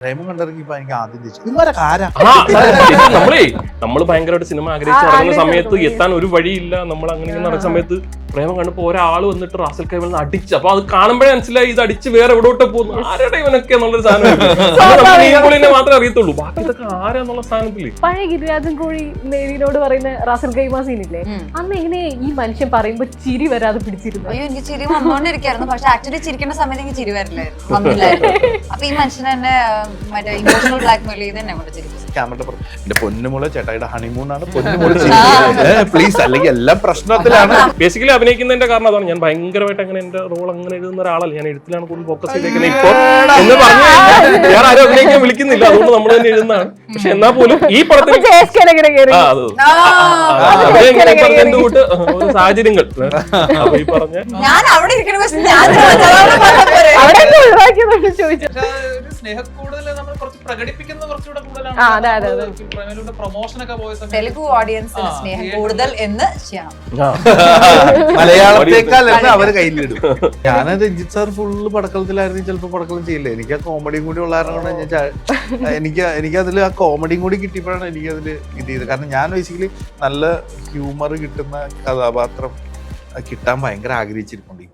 പ്രേമം കണ്ടിറങ്ങിയപ്പോ എനിക്ക് ആദ്യം തിരിച്ചു ഇവരൊക്കെ ആരാ? ആ, ശരിക്കും നമ്മളേ നമ്മൾ ഭയങ്കരമായിട്ട് സിനിമ ആഗ്രഹിച്ചു നടക്കുന്ന സമയത്ത് എത്താൻ ഒരു വഴിയില്ല. നമ്മൾ അങ്ങനെ നടക്കുന്ന സമയത്ത് പ്രേമം കണ്ടപ്പോൾ ഒരാൾ വന്നിട്ട് റാസൽ കൈമൽ അടിച്ചു അടിച്ച് അപ്പൊ അത് കാണുമ്പോഴേ മനസ്സിലായി ഇത് അടിച്ച് വേറെ എവിടോട്ട് പോകുന്നു? ആരുടെ ഇവനൊക്കെ എന്നുള്ളൊരു സാധനം മാത്രമേ അറിയത്തുള്ളൂ. ബാക്കി ഇതൊക്കെ ആരാന്നുള്ള സ്ഥാനത്തിൽ പഴയ ഗിരിരാജൻ കോഴി നേരിനോട് പറയുന്ന റാസൽ കൈമ സീനില്ലേ? അന്ന് എങ്ങനെ ഈ മനുഷ്യൻ പറയുമ്പോ ചിരി വരാതെ പിടിച്ചിരുന്നു. അയ്യോ എനിക്ക് ചിരി വന്നോണ്ടിരിക്കായിരുന്നു. പക്ഷെ ആക്ച്വലി ചിരിക്കേണ്ട സമയത്ത് എനിക്ക് ചിരി വരില്ലായിരുന്നു. അപ്പൊ ഈ മനുഷ്യനെ തന്നെ മറ്റേ ഇമോഷണൽ ബ്ലാക്ക് മെയിൽ ചെയ്ത് എന്നെ കൊണ്ട് പറഞ്ഞു എന്റെ പൊന്നുമുള ചേട്ടായിയുടെ ഹണിമൂണാണ് പൊന്നുമുള പ്ലീസ് അല്ലെങ്കിൽ എല്ലാം പ്രശ്നത്തിലാണ്. ബേസിക്കലി അഭിനയിക്കുന്നതിന്റെ കാരണം അതാണ്. ഞാൻ ഭയങ്കരമായിട്ട് അങ്ങനെ എന്റെ റോൾ അങ്ങനെ എഴുതുന്ന ഒരാളല്ല. ഞാൻ എഴുത്തിലാണ് കൂടുതൽ ഫോക്കസ് ചെയ്തേക്കുന്നത്. ഇപ്പൊ എന്ന് പറഞ്ഞു ഞാൻ ആരും അഭിനയിക്കാൻ വിളിക്കുന്നില്ല. അതുകൊണ്ട് നമ്മൾ തന്നെ എഴുതുന്നതാണ്. പക്ഷെ എന്നാ പോലും ഈ പടത്തിൽ സാഹചര്യങ്ങൾ. അപ്പൊ ഈ പറഞ്ഞ ഞാൻ അവിടെ ഇരിക്കണ തെലുഗു ഓഡിയൻസിന് ആ, സ്നേഹം കൂടുതൽ എന്ന് ചെയ്യണം മലയാളത്തേക്കാൾ അവർ കയ്യിലിടും ഞാൻ രഞ്ജിത്ത് സാർ ഫുള്ള് പടക്കളത്തിലായിരുന്നു ചിലപ്പോ പടക്കളം ചെയ്യില്ല. എനിക്ക് ആ കോമഡിയും കൂടി ഉള്ള കാരണം ഞാൻ എനിക്ക് എനിക്ക് അതിൽ ആ കോമഡിയും കൂടി കിട്ടിയപ്പോഴാണ് എനിക്ക് അതിൽ ഇത് ചെയ്തത്. കാരണം ഞാൻ ബേസിക്കലി നല്ല ഹ്യൂമർ കിട്ടുന്ന കഥാപാത്രം കിട്ടാൻ ഭയങ്കര ആഗ്രഹിച്ചിരിപ്പുണ്ട്.